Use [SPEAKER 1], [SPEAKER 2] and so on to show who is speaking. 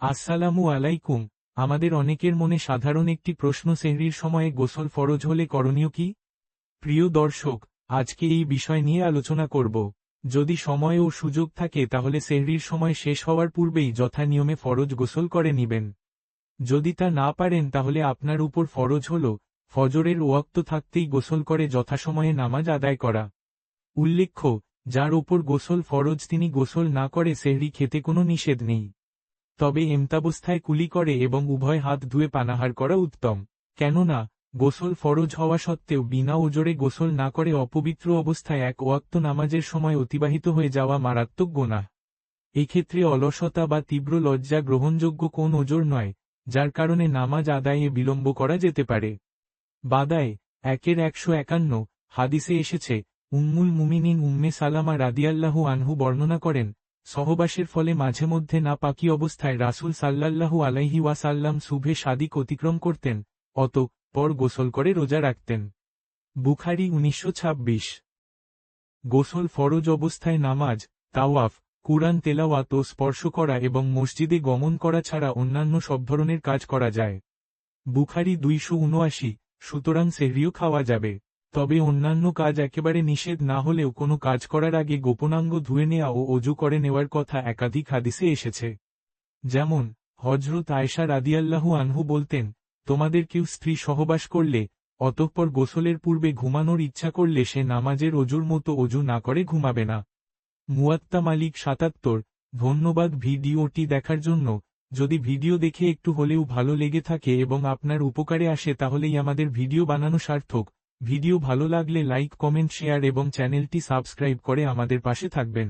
[SPEAKER 1] আসসালামু আলাইকুম। আমাদের অনেকের মনে সাধারণ একটি প্রশ্ন, সেহরির সময়ে গোসল ফরজ হলে করণীয় কি? প্রিয় দর্শক, আজকে এই বিষয় নিয়ে আলোচনা করব। যদি সময় ও সুযোগ থাকে, তাহলে সেহরির সময় শেষ হওয়ার পূর্বেই যথা নিয়মে ফরজ গোসল করে নিবেন। যদি তা না পারেন, তাহলে আপনার উপর ফরজ হল, ফজরের ওয়াক্ত থাকতেই গোসল করে যথাসময়ে নামাজ আদায় করা। উল্লেখ্য, যার ওপর গোসল ফরজ তিনি গোসল না করে সেহরি খেতে কোনো নিষেধ নেই। তবে এমতাবস্থায় কুলি করে এবং উভয় হাত ধুয়ে পানাহার করা উত্তম। কেননা, গোসল ফরজ হওয়া সত্ত্বেও বিনা ওজরে গোসল না করে অপবিত্র অবস্থায় এক ওয়াক্ত নামাজের সময় অতিবাহিত হয়ে যাওয়া মারাত্মক গোনা এক্ষেত্রে অলসতা বা তীব্র লজ্জা গ্রহণযোগ্য কোন ওজোর নয়, যার কারণে নামাজ আদায়ে বিলম্ব করা যেতে পারে। বাদায়, একের একশো একান্ন, হাদিসে এসেছে, উম্মুল মুমিনিন উম্মে সালামা রাদিয়াল্লাহু আনহু বর্ণনা করেন সহবাসের ফলে মাঝে মধ্যে না পাকি অবস্থায় রাসুল সাল্লাল্লাহু আলাইহি ওয়াসাল্লাম শুভে সাদিক অতিক্রম করতেন, অত পর গোসল করে রোজা রাখতেন। বুখারি উনিশশো ছাব্বিশ। গোসল ফরজ অবস্থায় নামাজ, তাওয়াফ, কুরআন তেলাওয়াত ও স্পর্শ করা এবং মসজিদে গমন করা ছাড়া অন্যান্য সব ধরনের কাজ করা যায়। বুখারি দুইশো উনআশি, সুতরাং সেহরিও খাওয়া যাবে। তবে অন্যান্য কাজ একেবারে নিষেধ না হলেও কোনো কাজ করার আগে গোপনাঙ্গ ধুয়ে নেওয়া ও অজু করে নেওয়ার কথা একাধিক হাদিসে এসেছে। যেমন হজরত আয়সা রাদিয়াল্লাহু আনহু বলতেন, তোমাদের কেউ স্ত্রী সহবাস করলে, অতঃপর গোসলের পূর্বে ঘুমানোর ইচ্ছা করলে সে নামাজের অজুর মতো অজু না করে ঘুমাবে না। মুয়াত্তা মালিক সাতাত্তর, ধন্যবাদ ভিডিওটি দেখার জন্য। যদি ভিডিও দেখে একটু হলেও ভালো লেগে থাকে এবং আপনার উপকারে আসে তাহলেই আমাদের ভিডিও বানানো সার্থক। ভিডিও ভালো লাগলে লাইক কমেন্ট শেয়ার এবং চ্যানেলটি সাবস্ক্রাইব করে আমাদের পাশে থাকবেন।